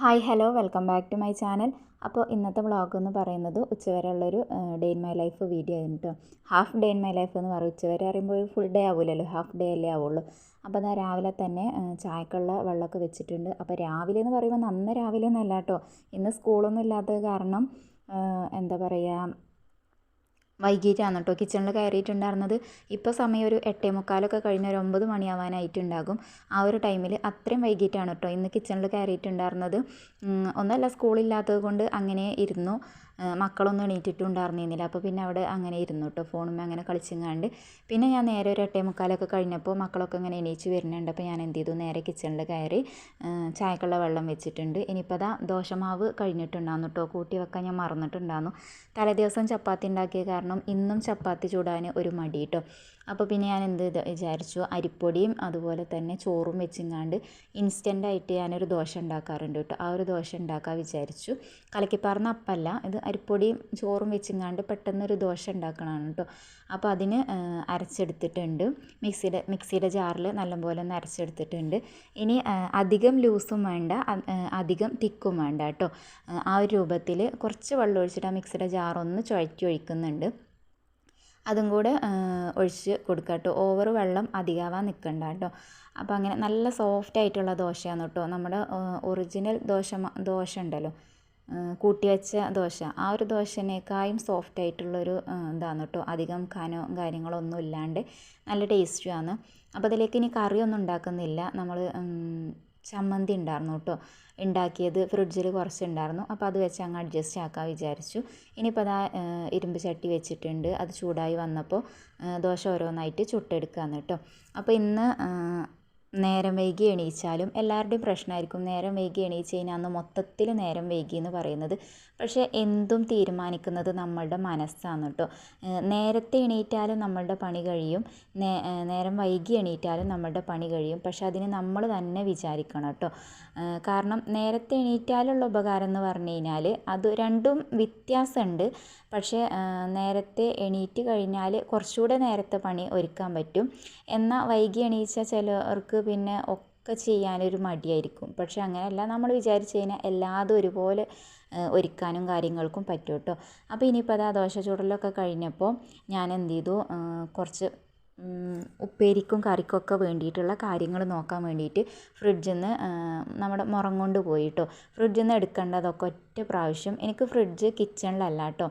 Hi hello welcome back to my channel അപ്പോൾ ഇന്നത്തെ vlog എന്ന് പറയുന്നത് ഉച്ചവരെയുള്ളൊരു day in my life video ആയിരുന്നു കേട്ടോ half day in my life എന്ന് പറയും. ഉച്ചവരെ അറിയുമ്പോൾ ഒരു ഫുൾ ഡേ ആവില്ലല്ലോ ഹാഫ് ഡേ അല്ലേ ആവുള്ളൂ. അപ്പോൾ അതാ രാവിലെ തന്നെ ചായക്കുള്ള വെള്ളമൊക്കെ വെച്ചിട്ടുണ്ട്. അപ്പോൾ രാവിലെ എന്ന് പറയുമ്പോൾ നന്ന രാവിലെ ഒന്നും അല്ല കേട്ടോ ഇന്ന് സ്കൂളൊന്നും ഇല്ലാത്തത് കാരണം എന്താ പറയുക വൈകിട്ടാണ് കേട്ടോ കിച്ചണിൽ കയറിയിട്ടുണ്ടായിരുന്നത് ഇപ്പോൾ സമയം ഒരു എട്ടേ മുക്കാലൊക്കെ കഴിഞ്ഞ ഒരു ഒമ്പത് മണിയാവാനായിട്ടുണ്ടാകും. ആ ഒരു ടൈമിൽ അത്രയും വൈകിട്ടാണ് കേട്ടോ ഇന്ന് കിച്ചണിൽ കയറിയിട്ടുണ്ടായിരുന്നത്. ഒന്നല്ല സ്കൂളില്ലാത്തത് കൊണ്ട് അങ്ങനെ ഇരുന്നു. മക്കളൊന്നും എണീറ്റിട്ടുണ്ടായിരുന്നില്ല അപ്പോൾ പിന്നെ അവിടെ അങ്ങനെ ഇരുന്നു കേട്ടോ ഫോണുമ്മേ അങ്ങനെ കളിച്ചിങ്ങാണ്ട്. പിന്നെ ഞാൻ നേരെ ഒരു എട്ടേ മുക്കാലൊക്കെ കഴിഞ്ഞപ്പോൾ മക്കളൊക്കെ അങ്ങനെ എണീച്ച് വരുന്നുണ്ട്. അപ്പോൾ ഞാൻ എന്ത് ചെയ്തു? നേരെ കിച്ചണിൽ കയറി ചായക്കുള്ള വെള്ളം വെച്ചിട്ടുണ്ട്. ഇനിയിപ്പോൾ അതാ ദോശമാവ് കഴിഞ്ഞിട്ടുണ്ടായിരുന്നു കേട്ടോ കൂട്ടി വെക്കാൻ ഞാൻ മറന്നിട്ടുണ്ടായിരുന്നു. തലേദിവസം ചപ്പാത്തി ഉണ്ടാക്കിയ കാരണം ഇന്നും ചപ്പാത്തി ചൂടാൻ ഒരു മടി കേട്ടോ അപ്പോൾ പിന്നെ ഞാൻ എന്ത് വിചാരിച്ചു? അരിപ്പൊടിയും അതുപോലെ തന്നെ ചോറും വെച്ചിങ്ങാണ്ട് ഇൻസ്റ്റന്റായിട്ട് ഞാനൊരു ദോശ ഉണ്ടാക്കാറുണ്ട് കേട്ടോ. ആ ഒരു ദോശ ഉണ്ടാക്കാൻ വിചാരിച്ചു. കലക്കിപ്പാർന്ന അപ്പല്ല ഇത് അരിപ്പൊടിയും ചോറും വെച്ചിങ്ങാണ്ട് പെട്ടെന്നൊരു ദോശ ഉണ്ടാക്കണമാണ് കേട്ടോ. അപ്പോൾ അതിന് അരച്ചെടുത്തിട്ടുണ്ട്. മിക്സിയുടെ മിക്സിയുടെ ജാറിൽ നല്ലപോലെ ഒന്ന് അരച്ചെടുത്തിട്ടുണ്ട്. ഇനി അധികം ലൂസും വേണ്ട അധികം തിക്കും വേണ്ട കേട്ടോ. ആ ഒരു രൂപത്തിൽ കുറച്ച് വെള്ളം ഒഴിച്ചിട്ട് ആ മിക്സിയുടെ ജാറൊന്ന് ചുഴറ്റി ഒഴിക്കുന്നുണ്ട്. അതും കൂടെ ഒഴിച്ച് കൊടുക്കുക കേട്ടോ ഓവർ വെള്ളം അധികമാവാൻ നിൽക്കണ്ട കേട്ടോ അപ്പോൾ അങ്ങനെ നല്ല സോഫ്റ്റ് ആയിട്ടുള്ള ദോശയാണ് കേട്ടോ നമ്മുടെ ഒറിജിനൽ ദോശ ദോശ ഉണ്ടല്ലോ. കൂട്ടി വെച്ച ദോശ. ആ ഒരു ദോശനേക്കായും സോഫ്റ്റ് ആയിട്ടുള്ളൊരു ഇതാണ് കേട്ടോ അധികം കനോ കാര്യങ്ങളൊന്നും ഇല്ലാണ്ട് നല്ല ടേസ്റ്റുമാണ് അപ്പോൾ അതിലേക്ക് ഇനി കറിയൊന്നും ഉണ്ടാക്കുന്നില്ല. നമ്മൾ ചമ്മന്തി ഉണ്ടായിരുന്നു കേട്ടോ. ഉണ്ടാക്കിയത് ഫ്രിഡ്ജിൽ കുറച്ച് ഉണ്ടായിരുന്നു അപ്പോൾ അത് വെച്ച് അങ്ങ് അഡ്ജസ്റ്റ് ആക്കാൻ വിചാരിച്ചു. ഇനിയിപ്പോൾ അതാ ഇരുമ്പ് ചട്ടി വെച്ചിട്ടുണ്ട്. അത് ചൂടായി വന്നപ്പോൾ ദോശ ഓരോന്നായിട്ട് ചുട്ടെടുക്കാമെന്ന് കേട്ടോ. അപ്പോൾ ഇന്ന് നേരം വൈകി എണീച്ചാലും എല്ലാവരുടെയും പ്രശ്നമായിരിക്കും. നേരം വൈകി എണീച്ച് കഴിഞ്ഞാൽ അന്ന് മൊത്തത്തിൽ നേരം വൈകി എന്ന് പറയുന്നത്. പക്ഷേ എന്തും തീരുമാനിക്കുന്നത് നമ്മളുടെ മനസ്സാണ് കേട്ടോ. നേരത്തെ എണീറ്റാലും നമ്മളുടെ പണി കഴിയും. നേരം വൈകി എണീറ്റാലും നമ്മളുടെ പണി കഴിയും. പക്ഷെ അതിന് നമ്മൾ തന്നെ വിചാരിക്കണം കേട്ടോ. കാരണം നേരത്തെ എണീറ്റാലുള്ള ഉപകാരം എന്ന് പറഞ്ഞു കഴിഞ്ഞാൽ അത് രണ്ടും വ്യത്യാസമുണ്ട്. പക്ഷേ നേരത്തെ എണീറ്റ് കഴിഞ്ഞാൽ കുറച്ചുകൂടെ നേരത്തെ പണി ഒരുക്കാൻ പറ്റും. എന്നാൽ വൈകി എണീച്ച ചിലർക്ക് പിന്നെ ഒക്കെ ചെയ്യാനൊരു മടിയായിരിക്കും. പക്ഷേ അങ്ങനെയല്ല നമ്മൾ വിചാരിച്ചു കഴിഞ്ഞാൽ എല്ലാതും ഒരുപോലെ ഒരുക്കാനും കാര്യങ്ങൾക്കും പറ്റും കേട്ടോ. അപ്പോൾ ഇനിയിപ്പോൾ അത് ആ ദോശ ചുടലൊക്കെ കഴിഞ്ഞപ്പോൾ ഞാൻ എന്ത് ചെയ്തു? കുറച്ച് ഉപ്പേരിക്കും കറിക്കൊക്കെ വേണ്ടിയിട്ടുള്ള കാര്യങ്ങൾ നോക്കാൻ വേണ്ടിയിട്ട് ഫ്രിഡ്ജിൽ നിന്ന് നമ്മുടെ മുറം കൊണ്ട് പോയി കേട്ടോ ഫ്രിഡ്ജിൽ നിന്ന് എടുക്കേണ്ടതൊക്കെ ഒറ്റ പ്രാവശ്യം. എനിക്ക് ഫ്രിഡ്ജ് കിച്ചണിലല്ല കേട്ടോ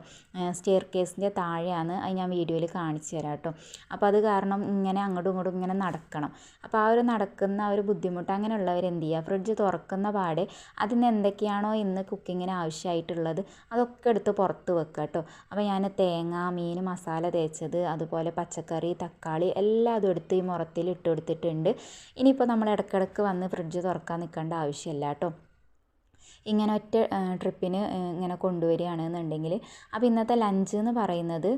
സ്റ്റെയർ കേസിന്റെ താഴെയാണ്. അത് ഞാൻ വീഡിയോയിൽ കാണിച്ചു തരാം കേട്ടോ അപ്പോൾ അത് കാരണം ഇങ്ങനെ അങ്ങോട്ടും ഇങ്ങോട്ടും ഇങ്ങനെ നടക്കണം. അപ്പോൾ ആ ഒരു നടക്കുന്ന ആ ഒരു ബുദ്ധിമുട്ട് അങ്ങനെയുള്ളവർ എന്ത് ചെയ്യുക ഫ്രിഡ്ജ് തുറക്കുന്ന പാടെ അതിന് എന്തൊക്കെയാണോ ഇന്ന് കുക്കിങ്ങിന് ആവശ്യമായിട്ടുള്ളത് അതൊക്കെ എടുത്ത് പുറത്ത് വെക്കുക കേട്ടോ അപ്പോൾ ഞാൻ തേങ്ങ മീൻ മസാല തേച്ചത് അതുപോലെ പച്ചക്കറി തക്കാളി എല്ലാം അതും എടുത്ത് ഈ മുറത്തിൽ ഇട്ട് കൊടുത്തിട്ടുണ്ട്. ഇനിയിപ്പോൾ നമ്മൾ ഇടയ്ക്കിടയ്ക്ക് വന്ന് ഫ്രിഡ്ജ് തുറക്കാൻ നിൽക്കേണ്ട ആവശ്യമില്ല കേട്ടോ. ഇങ്ങനെ ഒറ്റ ട്രിപ്പിന് ഇങ്ങനെ കൊണ്ടുവരികയാണെന്നുണ്ടെങ്കിൽ. അപ്പോൾ ഇന്നത്തെ ലഞ്ച് എന്ന് പറയുന്നത്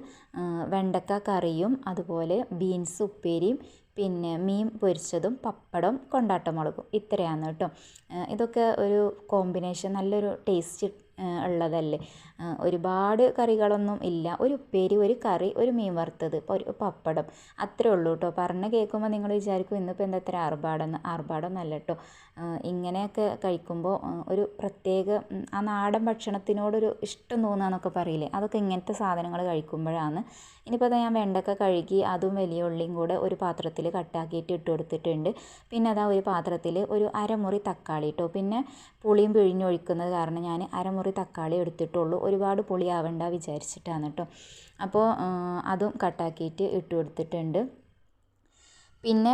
വെണ്ടക്ക കറിയും അതുപോലെ ബീൻസ് ഉപ്പേരിയും പിന്നെ മീൻ പൊരിച്ചതും പപ്പടം കൊണ്ടാട്ടമുളകും ഇത്രയാണ് കേട്ടോ. ഇതൊക്കെ ഒരു കോമ്പിനേഷൻ നല്ലൊരു ടേസ്റ്റ് ഉള്ളതല്ലേ? ഒരുപാട് കറികളൊന്നും ഇല്ല. ഒരു ഉപ്പേരി ഒരു കറി ഒരു മീൻ വറുത്തത് ഒരു പപ്പടം. അത്രേ ഉള്ളൂ കേട്ടോ പറഞ്ഞ് കേൾക്കുമ്പോൾ നിങ്ങൾ വിചാരിക്കും ഇന്നിപ്പോൾ എന്താ ഇത്ര ആർഭാടം? ആർഭാടമൊന്നല്ല കേട്ടോ ഇങ്ങനെയൊക്കെ കഴിക്കുമ്പോൾ ഒരു പ്രത്യേക ആ നാടൻ ഭക്ഷണത്തിനോടൊരു ഇഷ്ടം തോന്നുകയെന്നൊക്കെ പറയില്ലേ? അതൊക്കെ ഇങ്ങനത്തെ സാധനങ്ങൾ കഴിക്കുമ്പോഴാണ്. ഇനിയിപ്പോൾ ഞാൻ വെണ്ടക്ക കഴുകി അതും വലിയ ഉള്ളിയും കൂടെ ഒരു പാത്രത്തിൽ കട്ടാക്കിയിട്ട് ഇട്ട് കൊടുത്തിട്ടുണ്ട്. പിന്നെ അതാ ഒരു പാത്രത്തിൽ ഒരു അരമുറി തക്കാളി ഇട്ടോ. പിന്നെ പുളിയും പിഴിഞ്ഞൊഴിക്കുന്നത് കാരണം ഞാൻ അരമുറി തക്കാളി എടുത്തിട്ടുള്ളൂ. ഒരുപാട് പൊളിയാവണ്ട വിചാരിച്ചിട്ടാണ് കേട്ടോ അപ്പോൾ അതും കട്ടാക്കിയിട്ട് ഇട്ട് കൊടുത്തിട്ടുണ്ട്. പിന്നെ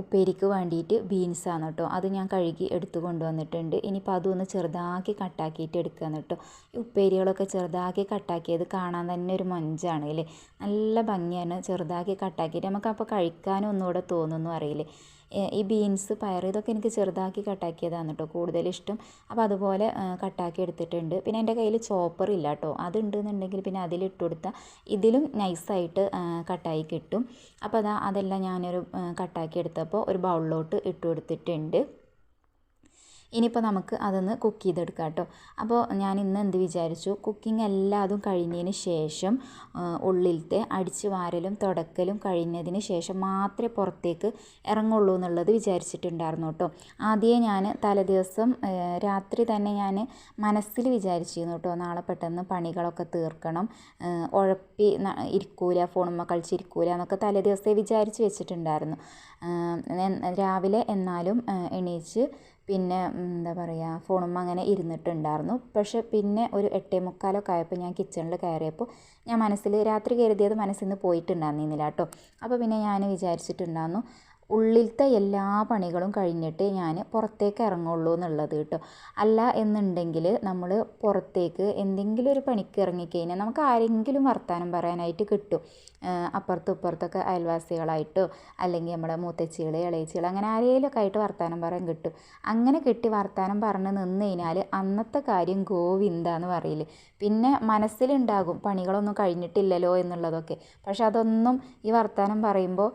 ഉപ്പേരിക്ക് വേണ്ടിയിട്ട് ബീൻസാണ് കേട്ടോ അത് ഞാൻ കഴുകി എടുത്തു കൊണ്ടുവന്നിട്ടുണ്ട്. ഇനിയിപ്പോൾ അതൊന്ന് ചെറുതാക്കി കട്ടാക്കിയിട്ട് എടുക്കുകയാണ് കേട്ടോ ഈ ഉപ്പേരികളൊക്കെ ചെറുതാക്കി കട്ടാക്കിയത് കാണാൻ തന്നെ ഒരു മൊഞ്ചാണ് അല്ലേ നല്ല ഭംഗിയാണ് ചെറുതാക്കി കട്ടാക്കിയിട്ട്. നമുക്ക് അപ്പോൾ കഴിക്കാനും ഒന്നുകൂടെ തോന്നുന്നു അറിയില്ലേ? ഈ ബീൻസ് പയർ ഇതൊക്കെ എനിക്ക് ചെറുതാക്കി കട്ടാക്കിയതാണ് കേട്ടോ കൂടുതൽ ഇഷ്ടം. അപ്പോൾ അതുപോലെ കട്ടാക്കി എടുത്തിട്ടുണ്ട്. പിന്നെ എന്റെ കയ്യിൽ ചോപ്പർ ഇല്ല കേട്ടോ അതുണ്ടെന്നുണ്ടെങ്കിൽ പിന്നെ അതിലിട്ട് കൊടുത്താൽ ഇതിലും നൈസായിട്ട് കട്ടായി കിട്ടും. അപ്പോൾ അതാ അതെല്ലാം ഞാനൊരു കട്ടാക്കി എടുത്തപ്പോൾ ഒരു ബൗളിലോട്ട് ഇട്ട് കൊടുത്തിട്ടുണ്ട്. ഇനിയിപ്പോൾ നമുക്ക് അതൊന്ന് കുക്ക് ചെയ്തെടുക്കാം കേട്ടോ. അപ്പോൾ ഞാൻ ഇന്ന് എന്ത് വിചാരിച്ചു? കുക്കിംഗ് എല്ലാതും കഴിഞ്ഞതിന് ശേഷം ഉള്ളിലത്തെ അടിച്ച് വാരലും തുടക്കലും കഴിഞ്ഞതിന് ശേഷം മാത്രമേ പുറത്തേക്ക് ഇറങ്ങുള്ളൂ എന്നുള്ളത് വിചാരിച്ചിട്ടുണ്ടായിരുന്നു കേട്ടോ. ആദ്യമേ ഞാൻ തലേദിവസം രാത്രി തന്നെ ഞാൻ മനസ്സിൽ വിചാരിച്ചിരുന്നു കേട്ടോ നാളെ പെട്ടെന്ന് പണികളൊക്കെ തീർക്കണം. ഉഴപ്പി ഇരിക്കൂല ഫോണുമ്മ കളിച്ചിരിക്കൂല എന്നൊക്കെ തലേദിവസത്തെ വിചാരിച്ച് വെച്ചിട്ടുണ്ടായിരുന്നു. രാവിലെ എന്നാലും എണീച്ച് പിന്നെ എന്താ പറയുക ഫോണുമ്മ അങ്ങനെ ഇരുന്നിട്ടുണ്ടായിരുന്നു. പക്ഷെ പിന്നെ ഒരു എട്ടേ മുക്കാലൊക്കെ ആയപ്പോൾ ഞാൻ കിച്ചണിൽ കയറിയപ്പോൾ ഞാൻ മനസ്സിൽ രാത്രി കരുതിയത് മനസ്സിൽ നിന്ന് പോയിട്ടുണ്ടായിരുന്നില്ല കേട്ടോ. അപ്പോൾ പിന്നെ ഞാൻ വിചാരിച്ചിട്ടുണ്ടായിരുന്നു ഉള്ളിലത്തെ എല്ലാ പണികളും കഴിഞ്ഞിട്ട് ഞാൻ പുറത്തേക്ക് ഇറങ്ങുള്ളൂ എന്നുള്ളത് കേട്ടോ. അല്ല എന്നുണ്ടെങ്കിൽ നമ്മൾ പുറത്തേക്ക് എന്തെങ്കിലും ഒരു പണിക്ക് ഇറങ്ങിക്കഴിഞ്ഞാൽ നമുക്ക് ആരെങ്കിലും വർത്തമാനം പറയാനായിട്ട് കിട്ടും. അപ്പുറത്തും ഇപ്പുറത്തൊക്കെ അയൽവാസികളായിട്ടോ അല്ലെങ്കിൽ നമ്മുടെ മൂത്തച്ചികൾ ഇളയച്ചികൾ അങ്ങനെ ആരെങ്കിലുമൊക്കെ ആയിട്ട് വർത്തമാനം പറയാൻ കിട്ടും. അങ്ങനെ കിട്ടി വർത്തമാനം പറഞ്ഞ് നിന്ന് കഴിഞ്ഞാൽ അന്നത്തെ കാര്യം ഗോവിന്ദ എന്ന് പിന്നെ മനസ്സിലുണ്ടാകും പണികളൊന്നും കഴിഞ്ഞിട്ടില്ലല്ലോ എന്നുള്ളതൊക്കെ. പക്ഷെ അതൊന്നും ഈ വർത്തമാനം പറയുമ്പോൾ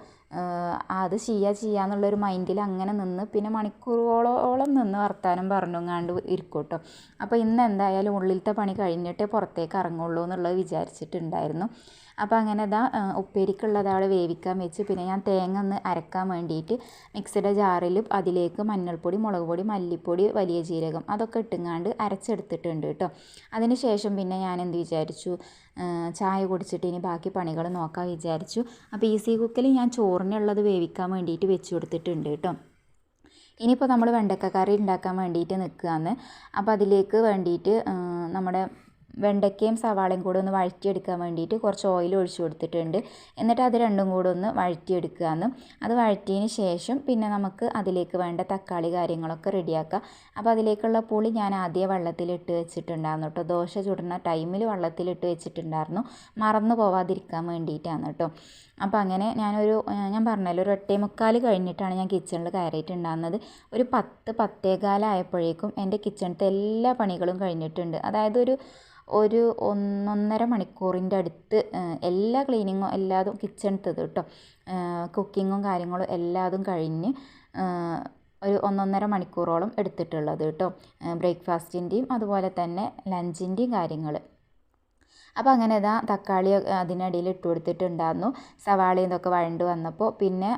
അത് ചെയ്യുക ചെയ്യുക എന്നുള്ളൊരു മൈൻഡിൽ അങ്ങനെ നിന്ന് പിന്നെ മണിക്കൂറുകളോളം നിന്ന് വർത്തമാനം പറഞ്ഞുങ്ങാണ്ട് ഇരിക്കും കേട്ടോ അപ്പോൾ ഇന്ന് എന്തായാലും ഉള്ളിലത്തെ പണി കഴിഞ്ഞിട്ടേ പുറത്തേക്ക് ഇറങ്ങുള്ളൂ എന്നുള്ളത് വിചാരിച്ചിട്ടുണ്ടായിരുന്നു. അപ്പോൾ അങ്ങനെ ഇതാ ഉപ്പേരിക്കുള്ളത് അവിടെ വേവിക്കാൻ വെച്ച് പിന്നെ ഞാൻ തേങ്ങ ഒന്ന് അരക്കാൻ വേണ്ടിയിട്ട് മിക്സിയുടെ ജാറിൽ അതിലേക്ക് മഞ്ഞൾപ്പൊടി മുളക് പൊടി മല്ലിപ്പൊടി വലിയ ജീരകം അതൊക്കെ ഇട്ടുങ്ങാണ്ട് അരച്ചെടുത്തിട്ടുണ്ട് കേട്ടോ. അതിന് ശേഷം പിന്നെ ഞാൻ എന്ത് വിചാരിച്ചു ചായ കുടിച്ചിട്ട് ഇനി ബാക്കി പണികൾ നോക്കാൻ വിചാരിച്ചു. അപ്പോൾ ഈസി കുക്കിൽ ഞാൻ ചോറിനുള്ളത് വേവിക്കാൻ വേണ്ടിയിട്ട് വെച്ച് കൊടുത്തിട്ടുണ്ട് കേട്ടോ. ഇനിയിപ്പോൾ നമ്മൾ വെണ്ടക്ക കറി ഉണ്ടാക്കാൻ വേണ്ടിയിട്ട് നിൽക്കുകയാണ്. അപ്പോൾ അതിലേക്ക് വേണ്ടിയിട്ട് നമ്മുടെ വെണ്ടയ്ക്കയും സവാളയും കൂടെ ഒന്ന് വഴറ്റിയെടുക്കാൻ വേണ്ടിയിട്ട് കുറച്ച് ഓയിൽ ഒഴിച്ചു കൊടുത്തിട്ടുണ്ട്. എന്നിട്ട് അത് രണ്ടും കൂടെ ഒന്ന് വഴറ്റിയെടുക്കുക എന്നും അത് വഴറ്റിയതിന് ശേഷം പിന്നെ നമുക്ക് അതിലേക്ക് വേണ്ട തക്കാളി കാര്യങ്ങളൊക്കെ റെഡിയാക്കാം. അപ്പോൾ അതിലേക്കുള്ള പുളി ഞാൻ ആദ്യം വെള്ളത്തിലിട്ട് വെച്ചിട്ടുണ്ടായിരുന്നു കേട്ടോ. ദോശ ചുടുന്ന ടൈമിൽ വെള്ളത്തിലിട്ട് വെച്ചിട്ടുണ്ടായിരുന്നു. മറന്നു പോവാതിരിക്കാൻ വേണ്ടിയിട്ടാണ് കേട്ടോ. അപ്പോൾ അങ്ങനെ ഞാനൊരു ഞാൻ പറഞ്ഞല്ലോ ഒരു ഒട്ടേ മുക്കാൽ കഴിഞ്ഞിട്ടാണ് ഞാൻ കിച്ചണിൽ കയറിയിട്ടുണ്ടാകുന്നത് ഒരു പത്ത് പത്തേകാലായപ്പോഴേക്കും എന്റെ കിച്ചണിലത്തെ എല്ലാ പണികളും കഴിഞ്ഞിട്ടുണ്ട്. അതായത് ഒരു ഒരു ഒന്നൊന്നര മണിക്കൂറിന്റെ അടുത്ത് എല്ലാ ക്ലീനിങ്ങും എല്ലാതും കിച്ചണത്തത് കേട്ടോ. കുക്കിങ്ങും കാര്യങ്ങളും എല്ലാതും കഴിഞ്ഞ് ഒരു ഒന്നൊന്നര മണിക്കൂറോളം എടുത്തിട്ടുള്ളത് കേട്ടോ. ബ്രേക്ക്ഫാസ്റ്റിന്റെയും അതുപോലെ തന്നെ ലഞ്ചിന്റെയും കാര്യങ്ങൾ അപ്പോൾ അങ്ങനെ ഇതാ തക്കാളി അതിനിടയിൽ ഇട്ട് കൊടുത്തിട്ടുണ്ടായിരുന്നു. സവാളയും ഇതൊക്കെ വഴണ്ട് വന്നപ്പോൾ പിന്നെ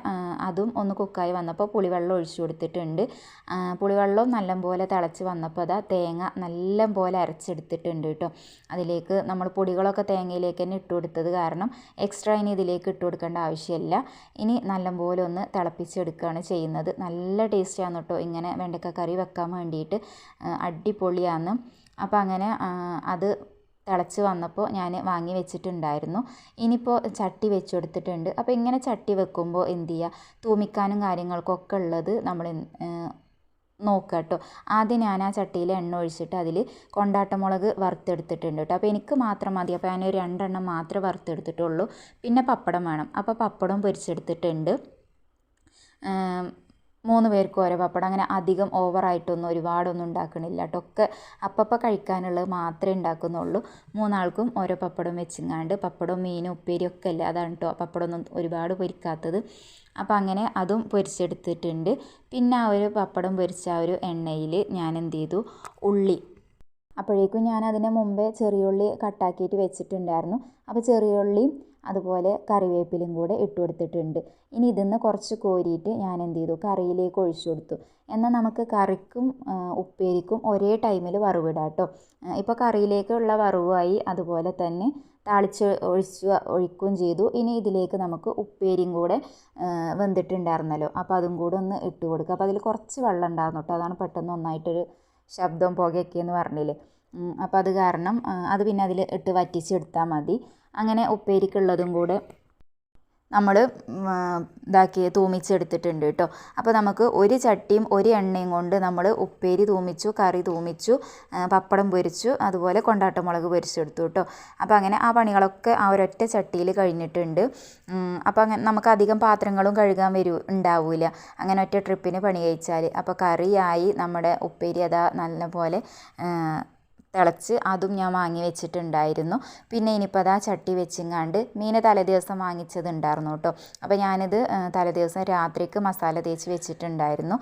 അതും ഒന്ന് കുക്കായി വന്നപ്പോൾ പുളിവെള്ളം ഒഴിച്ചു കൊടുത്തിട്ടുണ്ട്. പുളിവെള്ളം നല്ലപോലെ തിളച്ച് വന്നപ്പോൾ അതാ തേങ്ങ നല്ലപോലെ അരച്ചെടുത്തിട്ടുണ്ട് കേട്ടോ. അതിലേക്ക് നമ്മൾ പൊടികളൊക്കെ തേങ്ങയിലേക്ക് തന്നെ ഇട്ട് കൊടുത്തത് കാരണം എക്സ്ട്രാ ഇനി ഇതിലേക്ക് ഇട്ട് കൊടുക്കേണ്ട ആവശ്യമില്ല. ഇനി നല്ലപോലെ ഒന്ന് തിളപ്പിച്ചെടുക്കുകയാണ് ചെയ്യുന്നത്. നല്ല ടേസ്റ്റാണ് കേട്ടോ ഇങ്ങനെ വെണ്ടക്ക കറി വെക്കാൻ വേണ്ടിയിട്ട്. അടിപൊളിയാണ്. അപ്പോൾ അങ്ങനെ അത് തിളച്ച് വന്നപ്പോൾ ഞാൻ വാങ്ങി വെച്ചിട്ടുണ്ടായിരുന്നു. ഇനിയിപ്പോൾ ചട്ടി വെച്ച് കൊടുത്തിട്ടുണ്ട്. അപ്പോൾ ഇങ്ങനെ ചട്ടി വെക്കുമ്പോൾ എന്ത് ചെയ്യുക? തൂമിക്കാനും കാര്യങ്ങൾക്കൊക്കെ ഉള്ളത് നമ്മൾ നോക്കുക കേട്ടോ. ആദ്യം ഞാൻ ആ ചട്ടിയിൽ എണ്ണ ഒഴിച്ചിട്ട് അതിൽ കൊണ്ടാട്ടമുളക് വറുത്തെടുത്തിട്ടുണ്ട് കേട്ടോ. അപ്പോൾ എനിക്ക് മാത്രം മതി. അപ്പോൾ ഞാൻ രണ്ടെണ്ണം മാത്രമേ വറുത്തെടുത്തിട്ടുള്ളൂ. പിന്നെ പപ്പടം വേണം. അപ്പോൾ പപ്പടം പൊരിച്ചെടുത്തിട്ടുണ്ട്. മൂന്ന് പേർക്ക് ഓരോ പപ്പടം അങ്ങനെ അധികം ഓവറായിട്ടൊന്നും ഒരുപാടൊന്നും ഉണ്ടാക്കണില്ല കേട്ടോ. ഒക്കെ അപ്പപ്പം കഴിക്കാനുള്ളത് മാത്രമേ ഉണ്ടാക്കുന്നുള്ളൂ. മൂന്നാൾക്കും ഓരോ പപ്പടം വെച്ചിങ്ങാണ്ട് പപ്പടവും മീനും ഉപ്പേരി ഒക്കെ അല്ലേ? അതാണ് കേട്ടോ പപ്പടമൊന്നും ഒരുപാട് പൊരിക്കാത്തത്. അപ്പോൾ അങ്ങനെ അതും പൊരിച്ചെടുത്തിട്ടുണ്ട്. പിന്നെ ആ ഒരു പപ്പടം പൊരിച്ച ആ ഒരു എണ്ണയിൽ ഞാൻ എന്ത് ചെയ്തു? ഉള്ളി. അപ്പോഴേക്കും ഞാൻ അതിന് മുമ്പേ ചെറിയുള്ളി കട്ടാക്കിയിട്ട് വെച്ചിട്ടുണ്ടായിരുന്നു. അപ്പോൾ ചെറിയുള്ളിയും അതുപോലെ കറിവേപ്പിലയും കൂടെ ഇട്ട് കൊടുത്തിട്ടുണ്ട്. ഇനി ഇതിന്ന് കുറച്ച് കോരിയിട്ട് ഞാൻ എന്ത് ചെയ്തു? കറിയിലേക്ക് ഒഴിച്ചു കൊടുത്തു. എന്നാൽ നമുക്ക് കറിക്കും ഉപ്പേരിക്കും ഒരേ ടൈമിൽ വറവിടാം കേട്ടോ. ഇപ്പോൾ കറിയിലേക്കുള്ള വറവായി അതുപോലെ തന്നെ താളിച്ച് ഒഴിച്ച് ഒഴിക്കുകയും ചെയ്തു. ഇനി ഇതിലേക്ക് നമുക്ക് ഉപ്പേരിയും കൂടെ വെന്തിട്ടുണ്ടായിരുന്നല്ലോ. അപ്പോൾ അതും കൂടെ ഒന്ന് ഇട്ട് കൊടുക്കുക. അപ്പോൾ അതിൽ കുറച്ച് വെള്ളം ഉണ്ടായിരുന്നു കേട്ടോ. അതാണ് പെട്ടെന്ന് ഒന്നായിട്ടൊരു ശബ്ദം പുകയൊക്കെ എന്ന് പറഞ്ഞില്ലേ. അപ്പോൾ അത് കാരണം അത് പിന്നെ അതിൽ ഇട്ട് വറ്റിച്ചെടുത്താൽ മതി. അങ്ങനെ ഉപ്പേരിക്കുള്ളതും കൂടെ നമ്മൾ ഇതാക്കി തൂമിച്ചെടുത്തിട്ടുണ്ട് കേട്ടോ. അപ്പോൾ നമുക്ക് ഒരു ചട്ടിയും ഒരു എണ്ണയും കൊണ്ട് നമ്മൾ ഉപ്പേരി തൂമിച്ചു കറി തൂമിച്ചു പപ്പടം പൊരിച്ചു അതുപോലെ കൊണ്ടാട്ടമുളക് പൊരിച്ചെടുത്തു കേട്ടോ. അപ്പോൾ അങ്ങനെ ആ പണികളൊക്കെ ആ ഒരൊറ്റ ചട്ടിയിൽ കഴിഞ്ഞിട്ടുണ്ട്. അപ്പോൾ അങ്ങനെ നമുക്ക് അധികം പാത്രങ്ങളും കഴുകാൻ വരൂ ഉണ്ടാവില്ല അങ്ങനെ ഒറ്റ ട്രിപ്പിന് പണി കഴിച്ചാൽ അപ്പോൾ കറിയായി നമ്മുടെ ഉപ്പേരി അതാ നല്ലപോലെ തിളച്ച് അതും ഞാൻ വാങ്ങി വെച്ചിട്ടുണ്ടായിരുന്നു. പിന്നെ ഇനിയിപ്പോൾ അതാ ചട്ടി വെച്ചിങ്ങാണ്ട് മീനെ തലേദിവസം വാങ്ങിച്ചത് ഉണ്ടായിരുന്നു കേട്ടോ. അപ്പോൾ ഞാനിത് തലേദിവസം രാത്രിക്ക് മസാല തേച്ച് വെച്ചിട്ടുണ്ടായിരുന്നു.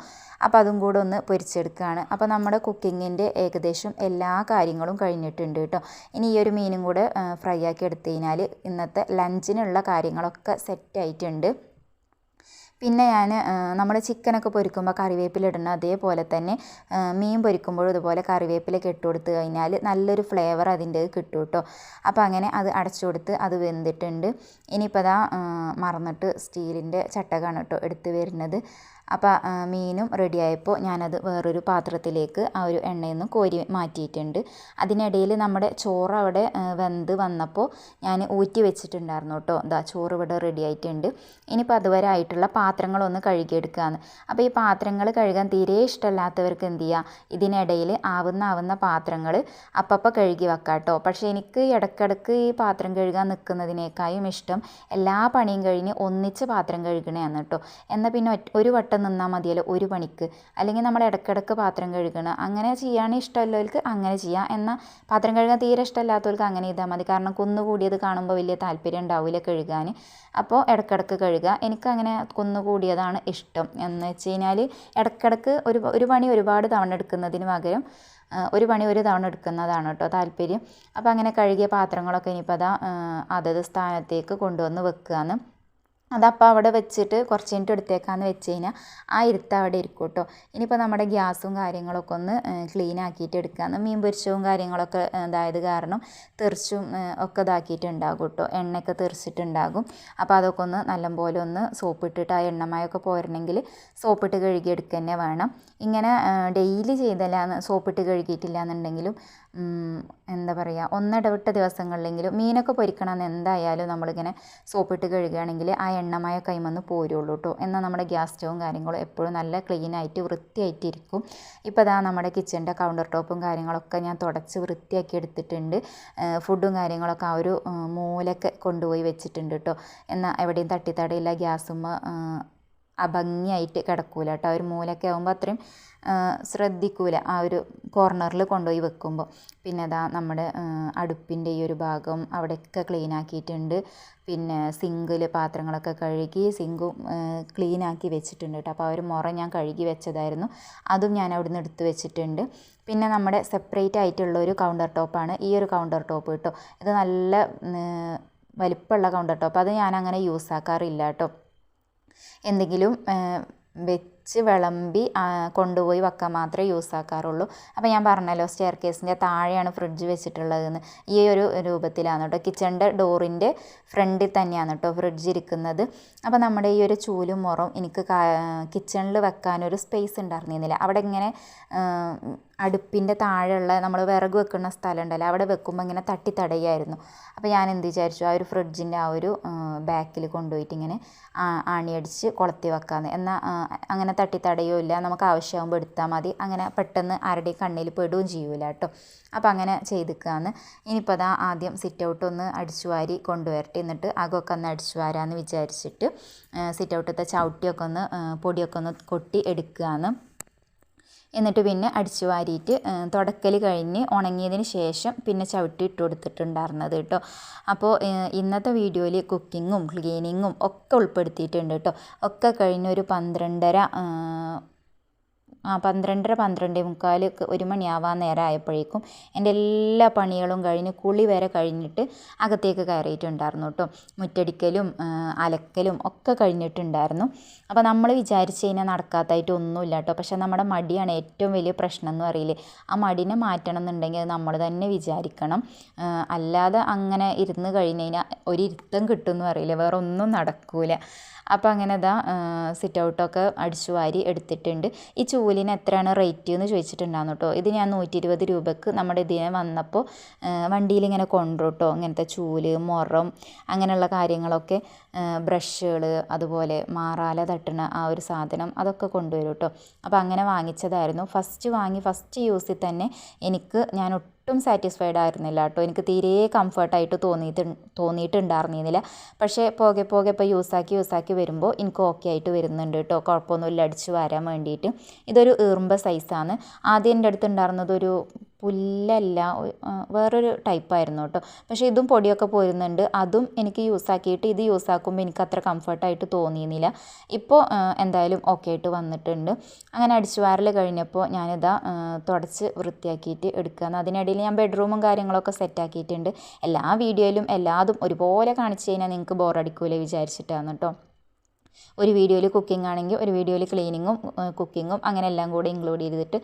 അപ്പോൾ അതും കൂടെ ഒന്ന് പൊരിച്ചെടുക്കുകയാണ് അപ്പോൾ നമ്മുടെ കുക്കിങ്ങിന്റെ ഏകദേശം എല്ലാ കാര്യങ്ങളും കഴിഞ്ഞിട്ടുണ്ട് കേട്ടോ. ഇനി ഈ ഒരു മീനും കൂടെ ഫ്രൈ ആക്കി എടുത്തു കഴിഞ്ഞാൽ ഇന്നത്തെ ലഞ്ചിനുള്ള കാര്യങ്ങളൊക്കെ സെറ്റായിട്ടുണ്ട് പിന്നെ ഞാൻ നമ്മൾ ചിക്കനൊക്കെ പൊരിക്കുമ്പോൾ കറിവേപ്പില ഇടുന്ന അതേപോലെ തന്നെ മീൻ പൊരിക്കുമ്പോഴും ഇതുപോലെ കറിവേപ്പിലൊക്കെ ഇട്ട് കൊടുത്ത് കഴിഞ്ഞാൽ നല്ലൊരു ഫ്ലേവർ അതിന്റെ കിട്ടും കേട്ടോ അപ്പോൾ അങ്ങനെ അത് അടച്ചു കൊടുത്ത് അത് വെന്തിട്ടുണ്ട്. ഇനിയിപ്പോൾ അതാ മറന്നിട്ട് സ്റ്റീലിന്റെ ചട്ടകാണ് കേട്ടോ എടുത്ത് വരുന്നത്. അപ്പോൾ മീനും റെഡിയായപ്പോൾ ഞാനത് വേറൊരു പാത്രത്തിലേക്ക് ആ ഒരു എണ്ണയിൽ നിന്ന് കോരി മാറ്റിയിട്ടുണ്ട്. അതിനിടയിൽ നമ്മുടെ ചോറ് അവിടെ വെന്ത് വന്നപ്പോൾ ഞാൻ ഊറ്റി വെച്ചിട്ടുണ്ടായിരുന്നു കേട്ടോ എന്താ ചോറ് ഇവിടെ റെഡി ആയിട്ടുണ്ട്. ഇനിയിപ്പോൾ അതുവരെ ആയിട്ടുള്ള പാത്രങ്ങളൊന്ന് കഴുകിയെടുക്കുകയാണ് അപ്പോൾ ഈ പാത്രങ്ങൾ കഴുകാൻ തീരെ ഇഷ്ടമല്ലാത്തവർക്ക് എന്ത് ചെയ്യുക ഇതിനിടയിൽ ആവുന്ന ആവുന്ന പാത്രങ്ങൾ അപ്പപ്പോൾ കഴുകി വെക്കാം കേട്ടോ പക്ഷേ എനിക്ക് ഇടയ്ക്കിടയ്ക്ക് ഈ പാത്രം കഴുകാൻ നിൽക്കുന്നതിനേക്കാളും ഇഷ്ടം എല്ലാ പണിയും കഴിഞ്ഞ് ഒന്നിച്ച് പാത്രം കഴുകണതാണ് കേട്ടോ എന്നാൽ പിന്നെ ഒരു വട്ടം നിന്നാൽ മതിയല്ലോ ഒരു പണിക്ക്. അല്ലെങ്കിൽ നമ്മൾ ഇടയ്ക്കിടയ്ക്ക് പാത്രം കഴുകണം. അങ്ങനെ ചെയ്യാൻ ഇഷ്ടമുള്ളവർക്ക് അങ്ങനെ ചെയ്യാം. എന്നാൽ പാത്രം കഴുകാൻ തീരെ ഇഷ്ടമില്ലാത്തവർക്ക് അങ്ങനെ ചെയ്താൽ മതി. കാരണം കുന്നുകൂടിയത് കാണുമ്പോൾ വലിയ താല്പര്യം ഉണ്ടാവില്ല കഴുകാൻ. അപ്പോൾ ഇടയ്ക്കിടയ്ക്ക് കഴുകുക. എനിക്കങ്ങനെ കുന്നുകൂടിയതാണ് ഇഷ്ടം. എന്ന് വെച്ച് കഴിഞ്ഞാൽ ഇടയ്ക്കിടയ്ക്ക് ഒരു ഒരു പണി ഒരുപാട് തവണ എടുക്കുന്നതിന് പകരം ഒരു പണി ഒരു തവണ എടുക്കുന്നതാണ് കേട്ടോ താല്പര്യം. അപ്പോൾ അങ്ങനെ കഴുകിയ പാത്രങ്ങളൊക്കെ ഇനിയിപ്പോൾ അതാ അതത് സ്ഥാനത്തേക്ക് കൊണ്ടുവന്ന് വെക്കുകയാണ്. അതപ്പോൾ അവിടെ വെച്ചിട്ട് കുറച്ച് കഴിഞ്ഞിട്ട് എടുത്തേക്കാന്ന് വെച്ച് കഴിഞ്ഞാൽ ആ ഇരുത്ത് അവിടെ ഇരിക്കും കേട്ടോ ഇനിയിപ്പോൾ നമ്മുടെ ഗ്യാസും കാര്യങ്ങളൊക്കെ ഒന്ന് ക്ലീൻ ആക്കിയിട്ട് എടുക്കാമെന്ന് മീൻ പൊരിച്ചവും കാര്യങ്ങളൊക്കെ ഇതായത് കാരണം തെറിച്ചും ഒക്കെ ഇതാക്കിയിട്ടുണ്ടാകും കേട്ടോ എണ്ണയൊക്കെ തെറിച്ചിട്ടുണ്ടാകും. അപ്പോൾ അതൊക്കെ ഒന്ന് നല്ലപോലെ ഒന്ന് സോപ്പിട്ടിട്ട് ആ എണ്ണമയൊക്കെ പോരണമെങ്കിൽ സോപ്പിട്ട് കഴുകിയെടുക്കുക തന്നെ വേണം. ഇങ്ങനെ ഡെയിലി ചെയ്തല്ല സോപ്പിട്ട് കഴുകിയിട്ടില്ല എന്നുണ്ടെങ്കിലും എന്താ പറയുക ഒന്നിടവിട്ട ദിവസങ്ങളിലെങ്കിലും മീനൊക്കെ പൊരിക്കണമെന്ന് എന്തായാലും നമ്മളിങ്ങനെ സോപ്പിട്ട് കഴുകുകയാണെങ്കിൽ ആ എണ്ണമയ കൈമന്ന് പോരുള്ളൂ കേട്ടോ എന്നാൽ നമ്മുടെ ഗ്യാസ് സ്റ്റവും കാര്യങ്ങളും എപ്പോഴും നല്ല ക്ലീൻ ആയിട്ട് വൃത്തിയായിട്ട് ഇരിക്കും ഇപ്പോൾ അതാ നമ്മുടെ കിച്ചന്റെ കൗണ്ടർ ടോപ്പും കാര്യങ്ങളൊക്കെ ഞാൻ തുടച്ച് വൃത്തിയാക്കി എടുത്തിട്ടുണ്ട്. ഫുഡും കാര്യങ്ങളൊക്കെ ആ ഒരു മൂലൊക്കെ കൊണ്ടുപോയി വെച്ചിട്ടുണ്ട് കേട്ടോ എന്നാൽ എവിടെയും തട്ടിത്തടയില്ല അഭംഗിയായിട്ട് കിടക്കൂല കേട്ടോ ഒരു മൂലൊക്കെ ആകുമ്പോൾ അത്രയും ശ്രദ്ധിക്കൂല ആ ഒരു കോർണറിൽ കൊണ്ടുപോയി വെക്കുമ്പോൾ പിന്നെ അതാ നമ്മുടെ അടുപ്പിന്റെ ഈ ഒരു ഭാഗം അവിടെയൊക്കെ ക്ലീൻ ആക്കിയിട്ടുണ്ട്. പിന്നെ സിങ്കിൽ പാത്രങ്ങളൊക്കെ കഴുകി സിങ്കും ക്ലീൻ ആക്കി വെച്ചിട്ടുണ്ട് കേട്ടോ. അപ്പോൾ ആ ഒരു മുറ ഞാൻ കഴുകി വെച്ചതായിരുന്നു. അതും ഞാൻ അവിടുന്ന് എടുത്ത് വെച്ചിട്ടുണ്ട്. പിന്നെ നമ്മുടെ സെപ്പറേറ്റ് ആയിട്ടുള്ള ഒരു കൗണ്ടർ ടോപ്പാണ് ഈ ഒരു കൗണ്ടർ ടോപ്പ് കേട്ടോ ഇത് നല്ല വലിപ്പമുള്ള കൗണ്ടർ ടോപ്പ് അത് ഞാൻ അങ്ങനെ യൂസ് ആക്കാറില്ല കേട്ടോ എന്തെങ്കിലും വെച്ച് വിളമ്പി കൊണ്ടുപോയി വെക്കാൻ മാത്രമേ യൂസ് ആക്കാറുള്ളൂ. അപ്പോൾ ഞാൻ പറഞ്ഞല്ലോ സ്റ്റെയർ കേസിന്റെ താഴെയാണ് ഫ്രിഡ്ജ് വെച്ചിട്ടുള്ളതെന്ന്. ഈ ഒരു രൂപത്തിലാണ് കേട്ടോ കിച്ചണിന്റെ ഡോറിന്റെ ഫ്രണ്ടിൽ തന്നെയാണ് കേട്ടോ ഫ്രിഡ്ജ് ഇരിക്കുന്നത്. അപ്പോൾ നമ്മുടെ ഈ ഒരു ചൂലും മുറം എനിക്ക് കിച്ചണിൽ വെക്കാനൊരു സ്പേസ് ഉണ്ടായിരുന്നില്ല അവിടെ ഇങ്ങനെ അടുപ്പിന്റെ താഴെയുള്ള നമ്മൾ വിറക് വെക്കുന്ന സ്ഥലം ഉണ്ടല്ലോ അവിടെ വെക്കുമ്പോൾ ഇങ്ങനെ തട്ടി തടയായിരുന്നു അപ്പോൾ ഞാൻ എന്ത് വിചാരിച്ചു? ആ ഒരു ഫ്രിഡ്ജിന്റെ ആ ഒരു ബാക്കിൽ കൊണ്ടുപോയിട്ട് ഇങ്ങനെ ആണിയടിച്ച് കൊളത്തി വെക്കാമെന്ന്. എന്നാൽ അങ്ങനെ തട്ടി തടയുമില്ല നമുക്ക് ആവശ്യമാകുമ്പോൾ എടുത്താൽ മതി. അങ്ങനെ പെട്ടെന്ന് ആരുടെയും കണ്ണിൽ പെടുകയും ചെയ്യൂല കേട്ടോ. അപ്പോൾ അങ്ങനെ ചെയ്തിക്കാന്ന് ഇനിയിപ്പോൾ അതാ ആദ്യം സിറ്റ് ഔട്ട് ഒന്ന് അടിച്ചു വാരി കൊണ്ടുവരട്ടെ. എന്നിട്ട് അകമൊക്കെ ഒന്ന് അടിച്ചു വാരാമെന്ന് വിചാരിച്ചിട്ട് സിറ്റ് ഔട്ടത്തെ ചവിട്ടിയൊക്കെ ഒന്ന് പൊടിയൊക്കെ ഒന്ന് കൊട്ടി എടുക്കുകയാണ്. എന്നിട്ട് പിന്നെ അടിച്ചു വാരിയിട്ട് തുടക്കൽ കഴിഞ്ഞ് ഉണങ്ങിയതിന് ശേഷം പിന്നെ ചവിട്ടി ഇട്ട് കൊടുത്തിട്ടുണ്ടായിരുന്നത് കേട്ടോ. അപ്പോൾ ഇന്നത്തെ വീഡിയോയിൽ കുക്കിങ്ങും ക്ലീനിങ്ങും ഒക്കെ ഉൾപ്പെടുത്തിയിട്ടുണ്ട് കേട്ടോ. ഒക്കെ കഴിഞ്ഞൊരു പന്ത്രണ്ടര ആ പന്ത്രണ്ടര പന്ത്രണ്ടേ മുക്കാൽ ഒരു മണിയാവാൻ നേരം ആയപ്പോഴേക്കും എന്റെ എല്ലാ പണികളും കഴിഞ്ഞ് കുളി വരെ കഴിഞ്ഞിട്ട് അകത്തേക്ക് കയറിയിട്ടുണ്ടായിരുന്നു കേട്ടോ മുറ്റടിക്കലും അലക്കലും ഒക്കെ കഴിഞ്ഞിട്ടുണ്ടായിരുന്നു. അപ്പോൾ നമ്മൾ വിചാരിച്ച് കഴിഞ്ഞാൽ നടക്കാത്തതായിട്ട് ഒന്നുമില്ല കേട്ടോ പക്ഷേ നമ്മുടെ മടിയാണ് ഏറ്റവും വലിയ പ്രശ്നം എന്ന് പറയില്ലേ? ആ മടിനെ മാറ്റണം എന്നുണ്ടെങ്കിൽ നമ്മൾ തന്നെ വിചാരിക്കണം. അല്ലാതെ അങ്ങനെ ഇരുന്ന് കഴിഞ്ഞ് കഴിഞ്ഞാൽ ഒരിരുത്തം കിട്ടും എന്ന് പറയില്ലേ? വേറെ ഒന്നും നടക്കൂല. അപ്പോൾ അങ്ങനെ ഇതാ സിറ്റ് ഔട്ടൊക്കെ അടിച്ചു വാരി എടുത്തിട്ടുണ്ട്. ഈ ചൂലിന് എത്രയാണ് റേറ്റ് എന്ന് ചോദിച്ചിട്ടുണ്ടായിരുന്നു കേട്ടോ ഇത് ഞാൻ നൂറ്റി ഇരുപത് രൂപക്ക് നമ്മുടെ ഇതിനെ വന്നപ്പോൾ വണ്ടിയിൽ ഇങ്ങനെ കൊണ്ടു കേട്ടോ ഇങ്ങനത്തെ ചൂൽ മുറം അങ്ങനെയുള്ള കാര്യങ്ങളൊക്കെ ബ്രഷുകൾ അതുപോലെ മാറാല തട്ടണ ആ ഒരു സാധനം അതൊക്കെ കൊണ്ടുവരും കേട്ടോ അപ്പോൾ അങ്ങനെ വാങ്ങിച്ചതായിരുന്നു. ഫസ്റ്റ് വാങ്ങി ഫസ്റ്റ് യൂസിൽ തന്നെ എനിക്ക് ഞാൻ സാറ്റിസ്ഫൈഡ് ആയിരുന്നില്ല കേട്ടോ. എനിക്ക് തീരെ കംഫർട്ടായിട്ട് തോന്നിയിട്ട് തോന്നിയിട്ടുണ്ടായിരുന്നില്ല. പക്ഷേ പോകെ പോകെ ഇപ്പോൾ യൂസാക്കി യൂസാക്കി വരുമ്പോൾ എനിക്ക് ഓക്കെ ആയിട്ട് വരുന്നുണ്ട് കേട്ടോ. കുഴപ്പമൊന്നുമില്ല അടിച്ച് വരാൻ വേണ്ടിയിട്ട്. ഇതൊരു ഈർമ്പ സൈസാണ് ആദ്യം എന്റെ അടുത്ത് ഉണ്ടായിരുന്നത് ഒരു പുല്ലല്ല വേറൊരു ടൈപ്പായിരുന്നു കേട്ടോ. പക്ഷേ ഇതും പൊടിയൊക്കെ പോരുന്നുണ്ട്. അതും എനിക്ക് യൂസാക്കിയിട്ട് ഇത് യൂസാക്കുമ്പോൾ എനിക്ക് അത്ര കംഫർട്ടായിട്ട് തോന്നിയിരുന്നില്ല. ഇപ്പോൾ എന്തായാലും ഓക്കെ ആയിട്ട് വന്നിട്ടുണ്ട്. അങ്ങനെ അടിച്ചു വാരൽ കഴിഞ്ഞപ്പോൾ ഞാനിതാ തുടച്ച് വൃത്തിയാക്കിയിട്ട് എടുക്കുകയാണ്. അതിനിടയിൽ ഞാൻ ബെഡ്റൂമും കാര്യങ്ങളൊക്കെ സെറ്റാക്കിയിട്ടുണ്ട്. എല്ലാ വീഡിയോയിലും എല്ലാതും ഒരുപോലെ കാണിച്ചു കഴിഞ്ഞാൽ നിങ്ങൾക്ക് ബോറടിക്കൂലേ വിചാരിച്ചിട്ടാണ് കേട്ടോ. ഒരു വീഡിയോയിൽ കുക്കിംഗ് ആണെങ്കിൽ ഒരു വീഡിയോയിൽ ക്ലീനിങ്ങും കുക്കിങ്ങും അങ്ങനെ എല്ലാം കൂടി ഇൻക്ലൂഡ് ചെയ്തിട്ട്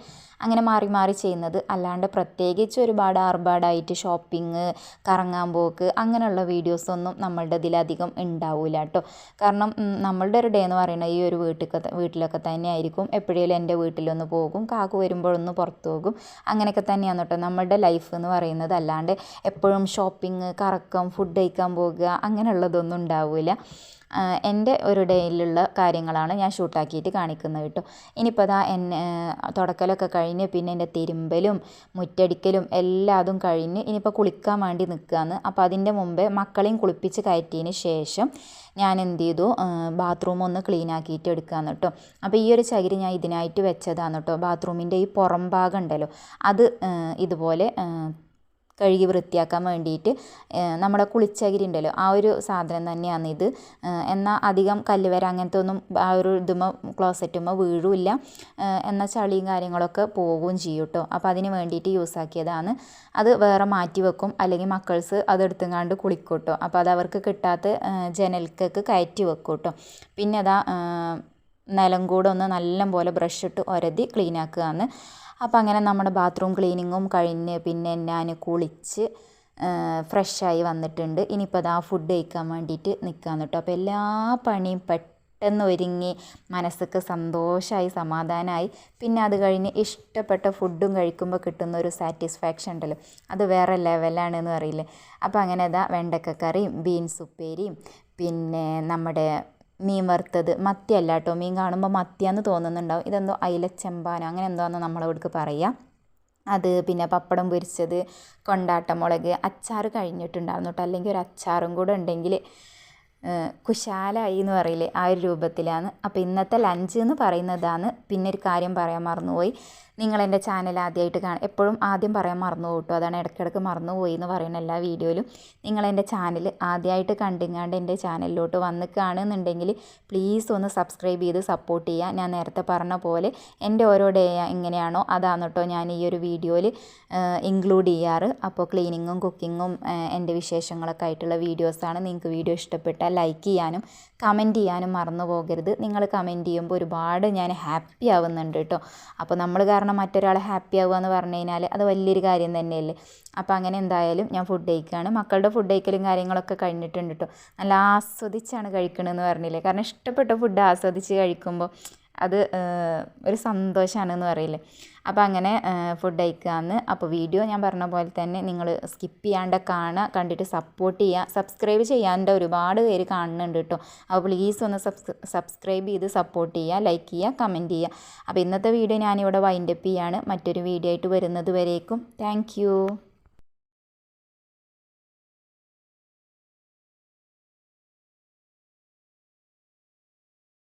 അങ്ങനെ മാറി മാറി ചെയ്യുന്നത്. അല്ലാണ്ട് പ്രത്യേകിച്ച് ഒരുപാട് ആർഭാടായിട്ട് ഷോപ്പിംഗ് കറങ്ങാൻ പോക്ക് അങ്ങനെയുള്ള വീഡിയോസൊന്നും നമ്മളുടെ ഇതിലധികം ഉണ്ടാവില്ല കേട്ടോ കാരണം നമ്മളുടെ ഒരു ഡേ എന്ന് പറയുന്നത് ഈ ഒരു വീട്ടിലൊക്കെ വീട്ടിലൊക്കെ തന്നെ ആയിരിക്കും. എപ്പോഴേലും എന്റെ വീട്ടിലൊന്ന് പോകും കാക്കു വരുമ്പോഴൊന്ന് പുറത്തു പോകും. അങ്ങനെയൊക്കെ തന്നെയാണ് കേട്ടോ നമ്മളുടെ ലൈഫ് എന്ന് പറയുന്നത്. അല്ലാണ്ട് എപ്പോഴും ഷോപ്പിംഗ് കറക്കം ഫുഡ് കഴിക്കാൻ പോകുക അങ്ങനെയുള്ളതൊന്നും ഉണ്ടാവില്ല എന്റെ ഒരു ഡേയിലുള്ള കാര്യങ്ങളാണ് ഞാൻ ഷൂട്ടാക്കിയിട്ട് കാണിക്കുന്നത് കേട്ടോ. ഇനിയിപ്പോൾ അതാ എന്നെ തുടക്കലൊക്കെ കഴിഞ്ഞ് പിന്നെ എന്റെ തിരുമ്പലും മുറ്റടിക്കലും എല്ലാതും കഴിഞ്ഞ് ഇനിയിപ്പോൾ കുളിക്കാൻ വേണ്ടി നിൽക്കുകയാണ് അപ്പോൾ അതിന്റെ മുമ്പേ മക്കളെയും കുളിപ്പിച്ച് കയറ്റിയതിന് ശേഷം ഞാൻ എന്ത് ചെയ്തു? ബാത്റൂം ഒന്ന് ക്ലീൻ ആക്കിയിട്ട് എടുക്കാന്ന് കേട്ടോ. അപ്പോൾ ഈ ഒരു ചകിരി ഞാൻ ഇതിനായിട്ട് വെച്ചതാണ് കേട്ടോ. ബാത്റൂമിന്റെ ഈ പുറം ഭാഗം ഉണ്ടല്ലോ അത് ഇതുപോലെ കഴുകി വൃത്തിയാക്കാൻ വേണ്ടിയിട്ട് നമ്മുടെ കുളിച്ചകിരി ഉണ്ടല്ലോ ആ ഒരു സാധനം തന്നെയാണ് ഇത്. എന്നാൽ അധികം കല്ല് വര അങ്ങനത്തെ ഒന്നും ആ ഒരു ഇതുമ്മ ക്ലോസറ്റുമ്മ വീഴില്ല. എന്നാൽ ചളിയും കാര്യങ്ങളൊക്കെ പോവുകയും ചെയ്യും കേട്ടോ. അപ്പോൾ അതിന് വേണ്ടിയിട്ട് യൂസ് ആക്കിയതാണ്. അത് വേറെ മാറ്റി വെക്കും. അല്ലെങ്കിൽ മക്കൾസ് അത് എടുത്തുങ്ങാണ്ട് കുളിക്കും കേട്ടോ. അപ്പോൾ അത് അവർക്ക് കിട്ടാത്ത ജനൽക്കൊക്കെ കയറ്റി വെക്കും കേട്ടോ. പിന്നെ അതാ നിലം കൂടെ ഒന്ന് നല്ലപോലെ ബ്രഷ് ഇട്ട് ഒരതി ക്ലീൻ ആക്കുകയാണ് അപ്പോൾ അങ്ങനെ നമ്മുടെ ബാത്റൂം ക്ലീനിങ്ങും കഴിഞ്ഞ് പിന്നെ ഞാൻ കുളിച്ച് ഫ്രഷായി വന്നിട്ടുണ്ട്. ഇനിയിപ്പോൾ അതാ ഫുഡ് കഴിക്കാൻ വേണ്ടിയിട്ട് നിൽക്കാന്ന് കേട്ടോ. അപ്പോൾ എല്ലാ പണിയും പെട്ടെന്ന് ഒരുങ്ങി മനസ്സൊക്കെ സന്തോഷമായി സമാധാനമായി പിന്നെ അത് കഴിഞ്ഞ് ഇഷ്ടപ്പെട്ട ഫുഡും കഴിക്കുമ്പോൾ കിട്ടുന്ന ഒരു സാറ്റിസ്ഫാക്ഷൻ ഉണ്ടല്ലോ. അത് വേറെ ലെവലാണെന്ന് അറിയില്ലേ അപ്പോൾ അങ്ങനെ അതാ വെണ്ടക്കക്കറിയും ബീൻസ് ഉപ്പേരിയും പിന്നെ നമ്മുടെ മീൻ വറുത്തത്. മത്തിയല്ല കേട്ടോ മീൻ കാണുമ്പോൾ മത്തിയാന്ന് തോന്നുന്നുണ്ടാവും. ഇതെന്തോ അയിലച്ചെമ്പാനോ. അങ്ങനെ എന്തോന്ന് നമ്മളവിടേക്ക് പറയുക അത് പിന്നെ പപ്പടം പൊരിച്ചത് കൊണ്ടാട്ടമുളക് അച്ചാർ കഴിഞ്ഞിട്ടുണ്ടായിരുന്നു കേട്ടോ അല്ലെങ്കിൽ ഒരു അച്ചാറും കൂടെ ഉണ്ടെങ്കിൽ കുശാലായി എന്ന് പറയില്ലേ ആ ഒരു രൂപത്തിലാണ് അപ്പോൾ ഇന്നത്തെ ലഞ്ച് എന്ന് പറയുന്നതാണ്. പിന്നെ ഒരു കാര്യം പറയാൻ മറന്നുപോയി. നിങ്ങൾ എന്റെ ചാനൽ ആദ്യമായിട്ട് കാണും. എപ്പോഴും ആദ്യം പറയാൻ മറന്നു കേട്ടോ അതാണ് ഇടയ്ക്കിടയ്ക്ക് മറന്നു പോയി എന്ന് പറയുന്ന എല്ലാ വീഡിയോയിലും. നിങ്ങൾ എന്റെ ചാനൽ ആദ്യമായിട്ട് കണ്ടിങ്ങാണ്ട് എന്റെ ചാനലിലോട്ട് വന്ന് കാണുന്നുണ്ടെങ്കിൽ പ്ലീസ് ഒന്ന് സബ്സ്ക്രൈബ് ചെയ്ത് സപ്പോർട്ട് ചെയ്യുക. ഞാൻ നേരത്തെ പറഞ്ഞ പോലെ എന്റെ ഓരോ ഡേ എങ്ങനെയാണോ അതാണ് കേട്ടോ ഞാൻ ഈ ഒരു വീഡിയോയിൽ ഇൻക്ലൂഡ് ചെയ്യാറ്. അപ്പോൾ ക്ലീനിങ്ങും കുക്കിങ്ങും എന്റെ വിശേഷങ്ങളൊക്കെ ആയിട്ടുള്ള വീഡിയോസാണ്. നിങ്ങൾക്ക് വീഡിയോ ഇഷ്ടപ്പെട്ടാൽ ലൈക്ക് ചെയ്യാനും കമന്റ് ചെയ്യാനും മറന്നു പോകരുത്. നിങ്ങൾ കമന്റ് ചെയ്യുമ്പോൾ ഒരുപാട് ഞാൻ ഹാപ്പി ആവുന്നുണ്ട് കേട്ടോ. അപ്പോൾ നമ്മൾ കാരണം മറ്റൊരാളെ ഹാപ്പി ആവുക എന്ന് പറഞ്ഞു കഴിഞ്ഞാൽ അത് വലിയൊരു കാര്യം തന്നെയല്ലേ. അപ്പോൾ അങ്ങനെ എന്തായാലും ഞാൻ ഫുഡ് കഴിക്കുകയാണ് മക്കളുടെ ഫുഡ് കഴിക്കലും കാര്യങ്ങളൊക്കെ കഴിഞ്ഞിട്ടുണ്ട് കേട്ടോ നല്ല ആസ്വദിച്ചാണ് കഴിക്കണമെന്ന് പറഞ്ഞില്ലേ. കാരണം ഇഷ്ടപ്പെട്ട ഫുഡ് ആസ്വദിച്ച് കഴിക്കുമ്പോൾ അത് ഒരു ഒരു സന്തോഷമാണെന്ന് പറയില്ലേ? അപ്പോൾ അങ്ങനെ ഫുഡ് കഴിക്കാമെന്ന് അപ്പോൾ വീഡിയോ ഞാൻ പറഞ്ഞ പോലെ തന്നെ നിങ്ങൾ സ്കിപ്പ് ചെയ്യാണ്ട് കാണുക കണ്ടിട്ട് സപ്പോർട്ട് ചെയ്യുക സബ്സ്ക്രൈബ് ചെയ്യാണ്ട് ഒരുപാട് പേര് കാണുന്നുണ്ട് കേട്ടോ അപ്പോൾ പ്ലീസ് ഒന്ന് സബ്സ്ക്രൈബ് ചെയ്ത് സപ്പോർട്ട് ചെയ്യുക ലൈക്ക് ചെയ്യുക കമന്റ് ചെയ്യുക അപ്പോൾ ഇന്നത്തെ വീഡിയോ ഞാനിവിടെ വൈൻഡപ്പ് ചെയ്യാണ്. മറ്റൊരു വീഡിയോ ആയിട്ട് വരുന്നത് വരേക്കും. താങ്ക്